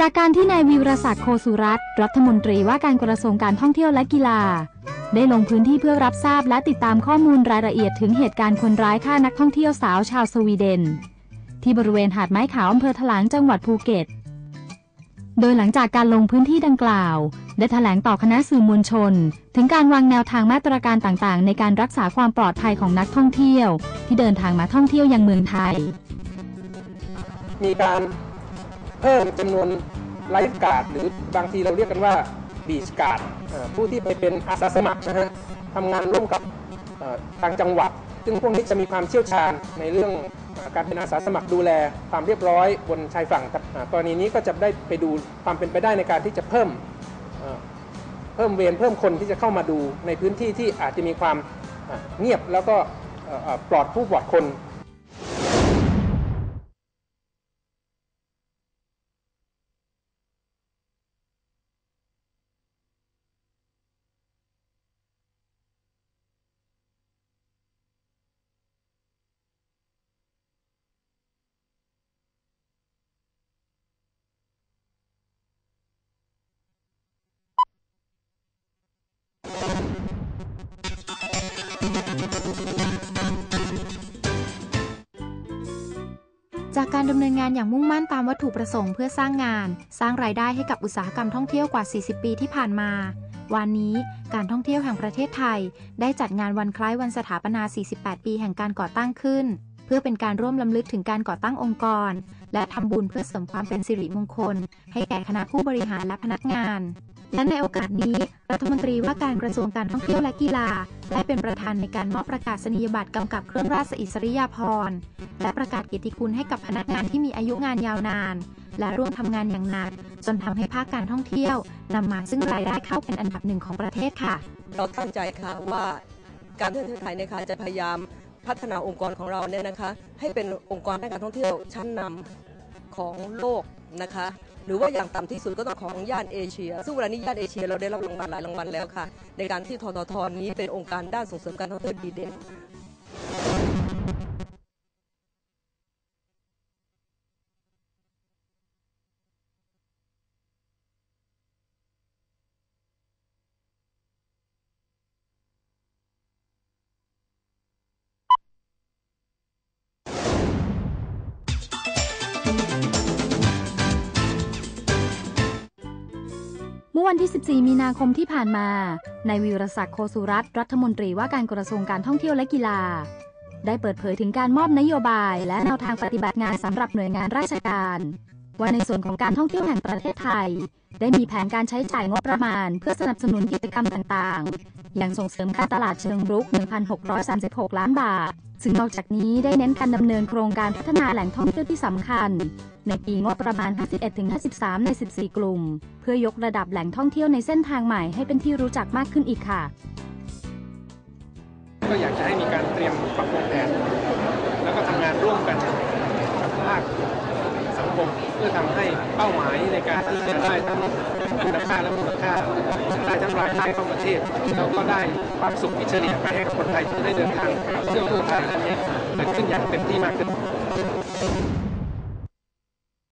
จากการที่นายวิรศักดิ์โคสุรัตน์รัฐมนตรีว่าการกระทรวงการท่องเที่ยวและกีฬา ได้ลงพื้นที่เพื่อรับทราบและติดตามข้อมูลรายละเอียดถึงเหตุการณ์คนร้ายฆ่านักท่องเที่ยวสาวชาวสวีเดน ที่บริเวณหาดไม้ขาวอำเภอถลางจังหวัดภูเก็ต โดยหลังจากการลงพื้นที่ดังกล่าว ได้แถลงต่อคณะสื่อมวลชน ถึงการวางแนวทางมาตรการต่างๆ ในการรักษาความปลอดภัยของนักท่องเที่ยว ที่เดินทางมาท่องเที่ยวยังเมืองไทย มีการ พิ่มจำนวนไลฟ์การ์ดหรือบางทีเราเรียกกันว่าบีชการ์ดผู้ที่ไปเป็นอาสาสมัครนะฮะทำงานร่วมกับทางจังหวัด ซึ่งพวกนี้จะมีความเชี่ยวชาญในเรื่องการเป็นอาสาสมัครดูแลความเรียบร้อยบนชายฝั่งครับอ่ากรณีนี้ก็จะได้ไปดูความเป็นไปได้ในการที่จะเพิ่มเพิ่มเวรเพิ่มคนที่จะเข้ามาดูในพื้นที่ที่อาจจะมีความเงียบแล้วก็ปลอดผู้ปลอดคน จากการดำเนินงานอย่างมุ่งมั่นตามวัตถุประสงค์เพื่อสร้างงาน สร้างรายได้ให้กับอุตสาหกรรมท่องเที่ยวกว่า 40 ปีที่ผ่านมา วันนี้การท่องเที่ยวแห่งประเทศไทย ได้จัดงานวันคล้ายวันสถาปนา 48 ปีแห่งการก่อตั้งขึ้น เพื่อเป็นการร่วมลำลึกถึงการก่อตั้งองค์กร และทำบุญเพื่อเสริมความเป็นสิริมงคล ให้แก่คณะผู้บริหารและพนักงาน และในโอกาสนี้ รัฐมนตรีว่าการกระทรวงการท่องเที่ยวและกีฬา ได้เป็นประธานในการมอบประกาศนียบัตรกำกับเครื่องราชอิสริยาภรณ์และประกาศเกียรติคุณให้กับพนักงานที่มีอายุงานยาวนาน และร่วมทำงานอย่างหนัก จนทำให้ภาคการท่องเที่ยวนำมาซึ่งรายได้เข้าเป็นอันดับหนึ่งของประเทศค่ะ เราตั้งใจค่ะว่าการท่องเที่ยวไทยนะคะจะพยายามพัฒนาองค์กรของเราเนี่ยนะคะ ให้เป็นองค์กรด้านการท่องเที่ยวชั้นนำของโลกนะคะ หรือว่าอย่างต่ำที่สุดก็ต้องของย่านเอเชีย ซึ่งเวลานี้ย่านเอเชียเราได้รับรางวัลหลายรางวัลแล้วค่ะ ในการที่ทททนี้เป็นองค์การด้านส่งเสริมการท่องเที่ยวดีเด่น อวันที่ 14 มีนาคมที่ผ่านมา นายวิรศักดิ์โคสุรัตรัฐมนตรีว่าการกระทรวงการท่องเที่ยวและกีฬา ได้เปิดเผยถึงการมอบนโยบาย และแนวทางปฏิบัติงานสำหรับหน่วยงานราชการ ว่าในส่วนของการท่องเที่ยวแห่งประเทศไทย ได้มีแผนการใช้จ่ายงบประมาณ เพื่อสนับสนุนกิจกรรมต่างๆ อย่างส่งเสริมการตลาดเชิงรุก 1,636 ล้านบาทซึ่งนอกจากนี้ได้เน้นการดำเนินโครงการพัฒนาแหล่งท่องเที่ยวที่สำคัญ ในปีงบประมาณ 51-53 ใน 14 กลุ่ม เพื่อยกระดับแหล่งท่องเที่ยวในเส้นทางใหม่ให้เป็นที่รู้จักมากขึ้นอีกค่ะ ก็อยากจะให้มีการเตรียมปรับปรุงแผนแล้วก็ทำงานร่วมกันกับภาค พื่อทำให้เป้าหมายในการที่จะได้ทั้งคุณค่าและมูลค่าได้ทั้งรายได้ของประเทศแล้วก็ได้ความสุขที่เฉลี่ยไปให้คนไทยที่ได้เดินทางเที่ยวทั่วไทยอันนี้เกิดขึ้นอย่างเต็มที่มากขึ้น